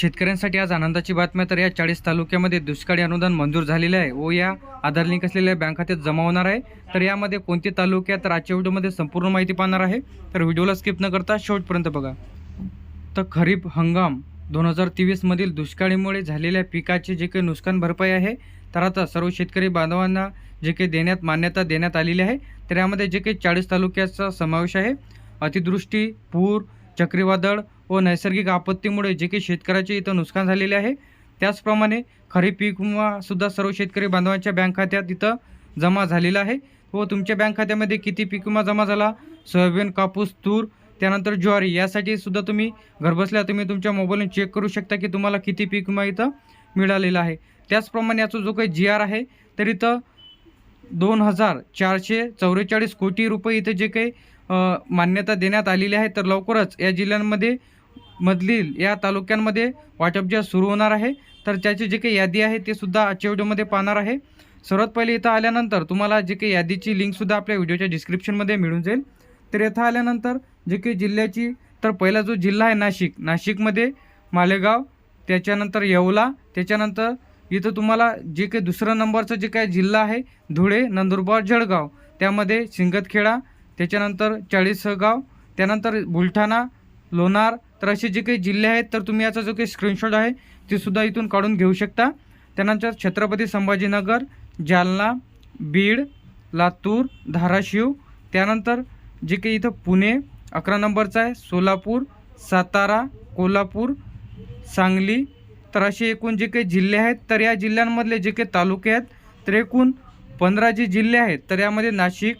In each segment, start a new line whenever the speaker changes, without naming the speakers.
शेतकऱ्यांसाठी आज आनंदाची बातम्या तर या चाळीस तालुक्यामध्ये दुष्काळी अनुदान मंजूर झालेले आहे. व या आधार लिंक असलेल्या बँक खात्यात जमा होणार आहे. तर यामध्ये कोणते तालुके आहेत तर आजच्या व्हिडिओमध्ये संपूर्ण माहिती पाहणार आहे. तर व्हिडिओला स्किप न करता शेवटपर्यंत बघा. तर खरीप हंगाम दोन हजार तेवीसमधील दुष्काळीमुळे झालेल्या पिकाचे जे काही नुकसान भरपाई आहे तर आता सर्व शेतकरी बांधवांना जे काही देण्यात मान्यता देण्यात आलेली आहे. तर यामध्ये जे काही चाळीस तालुक्याचा समावेश आहे. अतिदृष्टी पूर चक्रीवादळ व नैसर्गिक आपत्तीमुळे जे काही शेतकऱ्याचे इथं नुकसान झालेले आहे. त्याचप्रमाणे खरीप पीक विमासुद्धा सर्व शेतकरी बांधवांच्या बँक खात्यात इथं जमा झालेला आहे. व तुमच्या बँक खात्यामध्ये किती पीक विमा जमा झाला? सोयाबीन कापूस तूर त्यानंतर ज्वारी यासाठी सुद्धा तुम्ही घरबसल्या तुम्ही तुमच्या मोबाईलने चेक करू शकता की तुम्हाला किती पीक विमा इथं मिळालेला आहे. त्याचप्रमाणे याचा जो काही जी आर आहे तर इथं दोन हजार चारशे चौवेचाळीस कोटी रुपये इथं जे काही मान्यता देण्यात आलेली आहे तर लवकरच या जिल्ह्यांमध्ये मधील या तालुक्यांमध्ये वाटप जे सुरू होणार आहे. तर त्याची जे काही यादी आहे ते सुद्धा आजच्या व्हिडिओमध्ये पाहणार आहे. सर्वात पहिले इथं आल्यानंतर तुम्हाला जे काही यादीची लिंकसुद्धा आपल्या व्हिडिओच्या डिस्क्रिप्शनमध्ये मिळून जाईल. तर इथं आल्यानंतर जे काही जिल्ह्याची तर पहिला जो जिल्हा आहे नाशिक नाशिकमध्ये मालेगाव त्याच्यानंतर येवला त्याच्यानंतर इथं तुम्हाला जे काही दुसरं नंबरचं जे काही जिल्हा आहे धुळे नंदुरबार जळगाव त्यामध्ये सिंगतखेडा त्याच्यानंतर चाळीसगाव त्यानंतर बुलढाणा लोणार तर असे जे काही जिल्हे आहेत तर तुम्ही याचा जो काही स्क्रीनशॉट आहे ते सुद्धा इथून काढून घेऊ शकता. त्यानंतर छत्रपती संभाजीनगर जालना बीड लातूर धाराशिव त्यानंतर जे काही इथं पुणे अकरा नंबरचं आहे सोलापूर सातारा कोल्हापूर सांगली तर असे एकूण जे काही जिल्हे आहेत तर या जिल्ह्यांमधले जे काही तालुके आहेत तर एकूण पंधरा जे जिल्हे आहेत तर यामध्ये नाशिक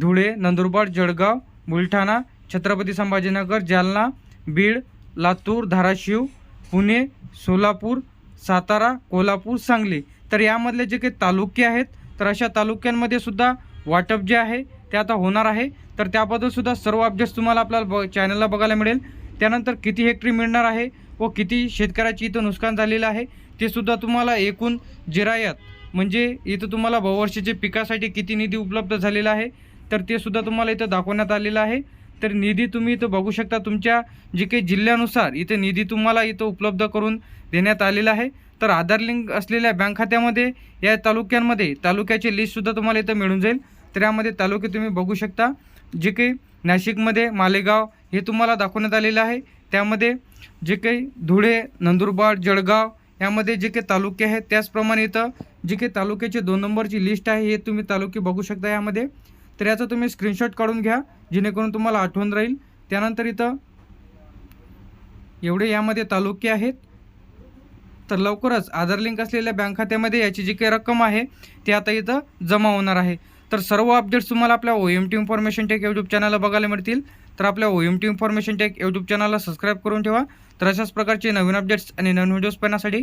धुळे नंदुरबार जळगाव बुलढाणा छत्रपती संभाजीनगर जालना बीड लातूर धाराशिव पुणे सोलापूर सातारा कोल्हापूर सांगली. तर यामधले जे काही तालुके आहेत तर अशा तालुक्यांमध्ये सुद्धा वाटप जे आहे ते आता होणार आहे. तर त्याबद्दलसुद्धा सर्व अपडेट्स तुम्हाला आपल्याला ब चॅनलला बघायला मिळेल. त्यानंतर किती हेक्टरी मिळणार आहे व किती शेतकऱ्याची इथं नुकसान झालेलं आहे ते सुद्धा तुम्हाला एकूण जिरायत. म्हणजे इथं तुम्हाला बहुवर्षीचे पिकासाठी किती निधी उपलब्ध झालेला आहे तर ते सुद्धा तुम्हाला इथं दाखवण्यात आलेलं आहे. तर निधी तुम्ही इथं बघू शकता तुमच्या जे काही जिल्ह्यानुसार इथे निधी तुम्हाला इथं उपलब्ध करून देण्यात आलेला आहे. तर आधार लिंक असलेल्या बँक खात्यामध्ये या तालुक्यांमध्ये तालुक्याची लिस्टसुद्धा तुम्हाला इथं मिळून जाईल. तर यामध्ये तालुके तुम्ही बघू शकता जे काही नाशिकमध्ये मालेगाव हे तुम्हाला दाखवण्यात आलेलं आहे. त्यामध्ये जे काही धुळे नंदुरबार जळगाव यामध्ये जे काही तालुके आहेत त्याचप्रमाणे इथं जे काही तालुक्याचे दोन नंबरची लिस्ट आहे हे तुम्ही तालुके बघू शकता यामध्ये. तर याचा तुम्ही स्क्रीनशॉट काढून घ्या जेणेकरून तुम्हाला आठवण राहील. त्यानंतर इथं एवढे यामध्ये तालुके आहेत. तर लवकरच आधार लिंक असलेल्या बँक खात्यामध्ये याची जी काही रक्कम आहे ती आता इथं जमा होणार आहे. तर सर्व अपडेट्स तुम्हाला आपल्या O M T information tech YouTube चॅनलला बघायला मिळतील. तर आपल्या O M T information tech YouTube चॅनलला सबस्क्राईब करून ठेवा. तर अशाच प्रकारचे नवीन अपडेट्स आणि नवीन व्हिडिओज पाहण्यासाठी